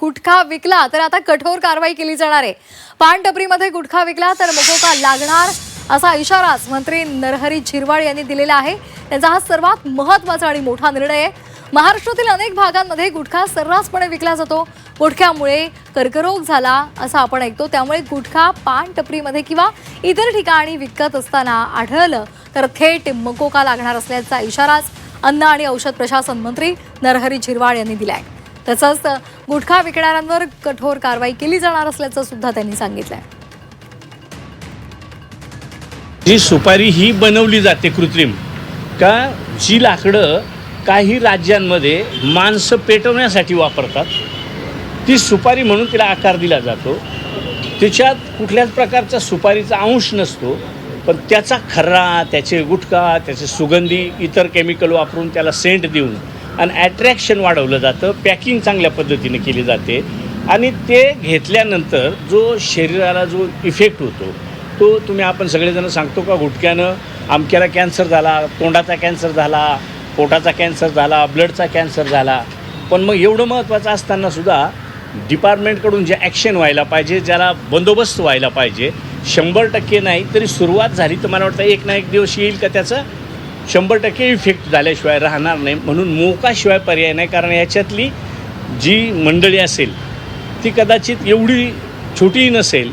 गुटखा विकला तर आता कठोर कारवाई केली जाणार आहे. पानटपरीमध्ये गुटखा विकला तर मकोका लागणार असा इशाराच मंत्री नरहरी झिरवाळ यांनी दिलेला आहे. त्यांचा हा सर्वात महत्त्वाचा आणि मोठा निर्णय आहे. महाराष्ट्रातील अनेक भागांमध्ये गुटखा सर्रासपणे विकला जातो. गुटख्यामुळे कर्करोग झाला असं आपण ऐकतो. त्यामुळे गुटखा पान टपरीमध्ये किंवा इतर ठिकाणी विकत असताना आढळलं तर थेट मकोका लागणार असल्याचा इशाराच अन्न आणि औषध प्रशासन मंत्री नरहरी झिरवाळ यांनी दिलाय. तसंच गुटखा विकणाऱ्यांवर कठोर कारवाई केली जाणार असल्याचं सुद्धा त्यांनी सांगितलंय. जी सुपारी ही बनवली जाते कृत्रिम का जी लाकडं काही राज्यांमध्ये माणसं पेटवण्यासाठी वापरतात ती सुपारी म्हणून तिला आकार दिला जातो. त्याच्यात कुठल्याच प्रकारचा सुपारीचा अंश नसतो पण त्याचा खर्रा त्याचे गुटखा त्याचे सुगंधी इतर केमिकल वापरून त्याला सेंट देऊन आणि ॲट्रॅक्शन वाढवलं जातं पॅकिंग चांगल्या पद्धतीने केली जाते. आणि ते घेतल्यानंतर जो शरीराला जो इफेक्ट होतो तो तुम्ही आपण सगळेजण सांगतो का गुटक्यानं आमक्याला कॅन्सर झाला तोंडाचा कॅन्सर झाला पोटाचा कॅन्सर झाला ब्लडचा कॅन्सर झाला. पण मग एवढं महत्त्वाचं असताना सुद्धा डिपार्टमेंटकडून जे ॲक्शन व्हायला पाहिजे ज्याला बंदोबस्त व्हायला पाहिजे शंभर टक्के नाही तरी सुरुवात झाली तर मला वाटतं एक ना एक दिवस येईल का त्याचं? शंभर टक्के इफेक्ट झाल्याशिवाय राहणार नाही. म्हणून मोकाशिवाय पर्याय नाही. कारण याच्यातली जी मंडळी असेल ती कदाचित एवढी छोटीही नसेल